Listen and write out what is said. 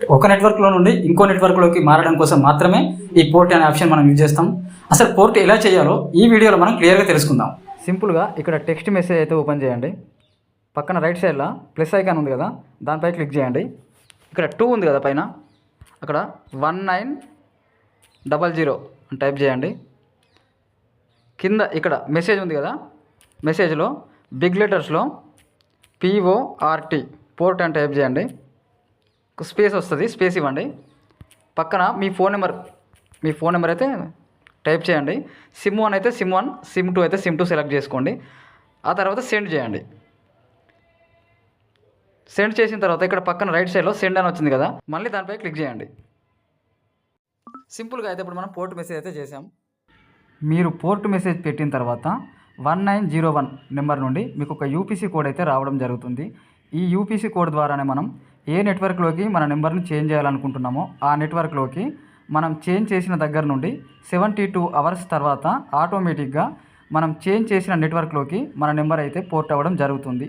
ఒక నెట్వర్క్లో నుండి ఇంకో నెట్వర్క్లోకి మారడం కోసం మాత్రమే ఈ పోర్ట్ అనే ఆప్షన్ మనం యూజ్ చేస్తాం. అసలు పోర్ట్ ఎలా చేయాలో ఈ వీడియోలో మనం క్లియర్గా తెలుసుకుందాం. సింపుల్గా ఇక్కడ టెక్స్ట్ మెసేజ్ అయితే ఓపెన్ చేయండి. పక్కన రైట్ సైడ్లో ప్లస్ ఐకాన్ ఉంది కదా దానిపై క్లిక్ చేయండి. ఇక్కడ టూ ఉంది కదా పైన అక్కడ వన్ నైన్ డబల్ జీరో అని టైప్ చేయండి. కింద ఇక్కడ మెసేజ్ ఉంది కదా మెసేజ్లో బిగ్ లెటర్స్లో పిఓఆర్టీ పోర్ట్ అని టైప్ చేయండి. స్పేస్ వస్తుంది స్పేస్ ఇవ్వండి. పక్కన మీ ఫోన్ నెంబర్ మీ ఫోన్ నెంబర్ అయితే టైప్ చేయండి. సిమ్ వన్ అయితే సిమ్ వన్ సిమ్ టూ అయితే సిమ్ టూ సెలెక్ట్ చేసుకోండి. ఆ తర్వాత సెండ్ చేయండి. సెండ్ చేసిన తర్వాత ఇక్కడ పక్కన రైట్ సైడ్లో సెండ్ అని వచ్చింది కదా మళ్ళీ దానిపై క్లిక్ చేయండి. సింపుల్గా అయితే ఇప్పుడు మనం పోర్ట్ మెసేజ్ అయితే చేసాం మీరు పోర్ట్ మెసేజ్ పెట్టిన తర్వాత one nine zero one number నుండి మీకు ఒక యూపీసీ కోడ్ అయితే రావడం జరుగుతుంది. ఈ యూపీసీ కోడ్ ద్వారానే మనం ఏ నెట్వర్క్లోకి మన నెంబర్ని చేంజ్ చేయాలనుకుంటున్నామో ఆ నెట్వర్క్లోకి మనం చేంజ్ చేసిన దగ్గర నుండి సెవెంటీ టూ అవర్స్ తర్వాత ఆటోమేటిక్గా మనం చేంజ్ చేసిన నెట్వర్క్లోకి మన నెంబర్ అయితే పోర్ట్ అవ్వడం జరుగుతుంది.